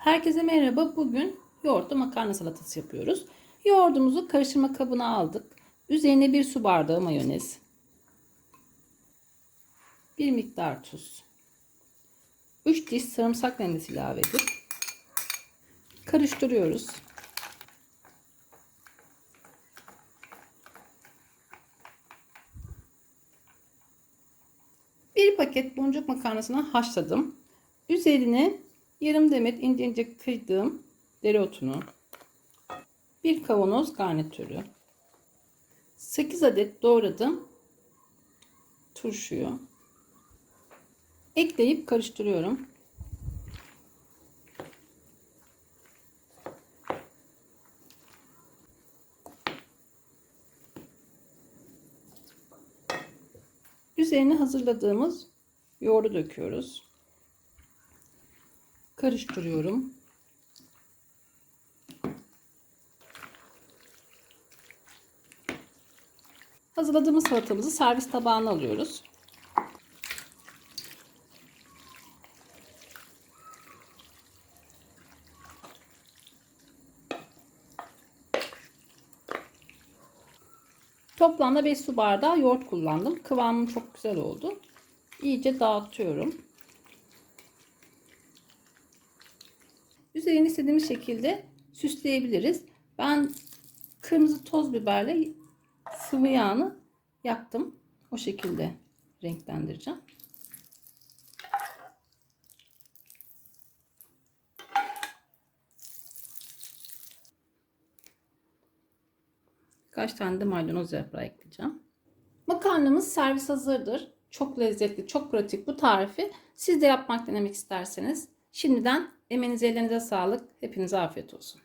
Herkese merhaba. Bugün yoğurtlu makarna salatası yapıyoruz. Yoğurdumuzu karıştırma kabına aldık. Üzerine bir su bardağı mayonez. Bir miktar tuz. 3 diş sarımsak rendesi ilave edip karıştırıyoruz. Bir paket boncuk makarnasını haşladım. Üzerine yarım demet ince ince kıydığım dereotunu, bir kavanoz garnitürü, 8 adet doğradım turşuyu ekleyip karıştırıyorum. Üzerine hazırladığımız yoğurdu döküyoruz. Karıştırıyorum. Hazırladığımız salatamızı servis tabağına alıyoruz. Toplamda 5 su bardağı yoğurt kullandım. Kıvamım çok güzel oldu. İyice dağıtıyorum. Üzerini istediğimiz şekilde süsleyebiliriz. Ben kırmızı toz biberle sıvı yağını yaktım. O şekilde renklendireceğim. Kaç tane de maydanoz yaprağı ekleyeceğim. Makarnamız servis hazırdır. Çok lezzetli, çok pratik bu tarifi. Siz de yapmak denemek isterseniz şimdiden emeğinize ellerinize sağlık. Hepinize afiyet olsun.